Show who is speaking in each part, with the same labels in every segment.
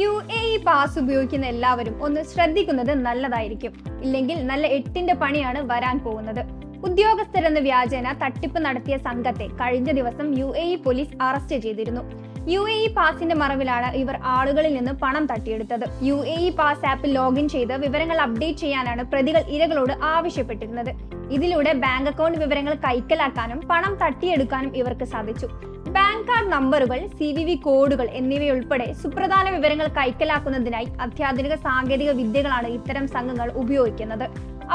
Speaker 1: U A E pass ഉപയോഗിക്കുന്ന എല്ലാവരും ഒന്ന് ശ്രദ്ധിക്കുന്നത് നല്ലതായിരിക്കും. ഇല്ലെങ്കിൽ നല്ല എട്ടിന്റെ പണിയാണ് വരാൻ പോകുന്നത്. ഉദ്യോഗസ്ഥരെന്ന വ്യാജേന തട്ടിപ്പ് നടത്തിയ സംഘത്തെ കഴിഞ്ഞ ദിവസം U A E police arrest ചെയ്തിരുന്നു. യു എ ഇ പാസിന്റെ മറവിലാണ് ഇവർ ആളുകളിൽ നിന്ന് പണം തട്ടിയെടുത്തത്. യു എ ഇ പാസ് ആപ്പിൽ ലോഗിൻ ചെയ്ത് വിവരങ്ങൾ അപ്ഡേറ്റ് ചെയ്യാനാണ് പ്രതികൾ ഇരകളോട് ആവശ്യപ്പെട്ടിരുന്നത്. ഇതിലൂടെ ബാങ്ക് അക്കൗണ്ട് വിവരങ്ങൾ കൈക്കലാക്കാനും പണം തട്ടിയെടുക്കാനും ഇവർക്ക് സാധിച്ചു. ബാങ്ക് കാർഡ് നമ്പറുകൾ സി വി വി കോഡുകൾ എന്നിവയുൾപ്പെടെ സുപ്രധാന വിവരങ്ങൾ കൈക്കലാക്കുന്നതിനായി അത്യാധുനിക സാങ്കേതിക വിദ്യകളാണ് ഇത്തരം സംഘങ്ങൾ ഉപയോഗിക്കുന്നത്.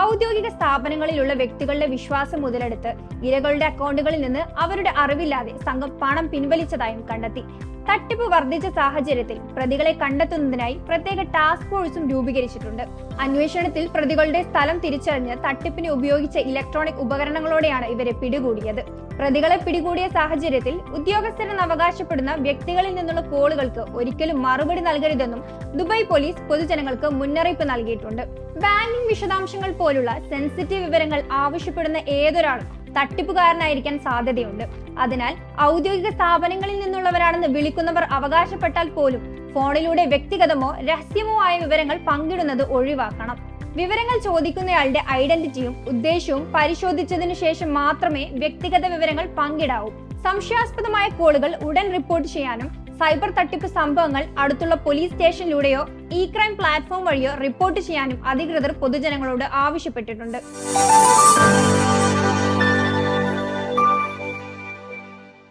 Speaker 1: ഔദ്യോഗിക സ്ഥാപനങ്ങളിലുള്ള വ്യക്തികളുടെ വിശ്വാസം മുതലെടുത്ത് ഇരകളുടെ അക്കൗണ്ടുകളിൽ നിന്ന് അവരുടെ അറിവില്ലാതെ സംഘം പണം പിൻവലിച്ചതായും കണ്ടെത്തി. തട്ടിപ്പ് വർദ്ധിച്ച സാഹചര്യത്തിൽ പ്രതികളെ കണ്ടെത്തുന്നതിനായി പ്രത്യേക ടാസ്ക് ഫോഴ്സും രൂപീകരിച്ചിട്ടുണ്ട്. അന്വേഷണത്തിൽ പ്രതികളുടെ സ്ഥലം തിരിച്ചറിഞ്ഞ് തട്ടിപ്പിന് ഉപയോഗിച്ച ഇലക്ട്രോണിക് ഉപകരണങ്ങളോടെയാണ് ഇവരെ പിടികൂടിയത്. പ്രതികളെ പിടികൂടിയ സാഹചര്യത്തിൽ ഉദ്യോഗസ്ഥരെന്ന് അവകാശപ്പെടുന്ന വ്യക്തികളിൽ നിന്നുള്ള കോളുകൾക്ക് ഒരിക്കലും മറുപടി നൽകരുതെന്നും ദുബായ് പോലീസ് പൊതുജനങ്ങൾക്ക് മുന്നറിയിപ്പ് നൽകിയിട്ടുണ്ട്. ബാങ്കിംഗ് വിശദാംശങ്ങൾ പോലുള്ള സെൻസിറ്റീവ് വിവരങ്ങൾ ആവശ്യപ്പെടുന്ന ഏതൊരാളും തട്ടിപ്പുകാരനായിരിക്കാൻ സാധ്യതയുണ്ട്. അതിനാൽ ഔദ്യോഗിക സ്ഥാപനങ്ങളിൽ നിന്നുള്ളവരാണെന്ന് വിളിക്കുന്നവർ അവകാശപ്പെട്ടാൽ പോലും ഫോണിലൂടെ വ്യക്തിഗതമോ രഹസ്യമോ ആയ വിവരങ്ങൾ പങ്കിടുന്നത് ഒഴിവാക്കണം. വിവരങ്ങൾ ചോദിക്കുന്നയാളുടെ ഐഡന്റിറ്റിയും ഉദ്ദേശവും പരിശോധിച്ചതിനു ശേഷം മാത്രമേ വ്യക്തിഗത വിവരങ്ങൾ പങ്കിടാവൂ. സംശയാസ്പദമായ കോളുകൾ ഉടൻ റിപ്പോർട്ട് ചെയ്യാനും സൈബർ തട്ടിപ്പ് സംഭവങ്ങൾ അടുത്തുള്ള പോലീസ് സ്റ്റേഷനിലൂടെയോ ഇ ക്രൈം പ്ലാറ്റ്ഫോം വഴിയോ റിപ്പോർട്ട് ചെയ്യാനും അധികൃതർ പൊതുജനങ്ങളോട് ആവശ്യപ്പെട്ടിട്ടുണ്ട്.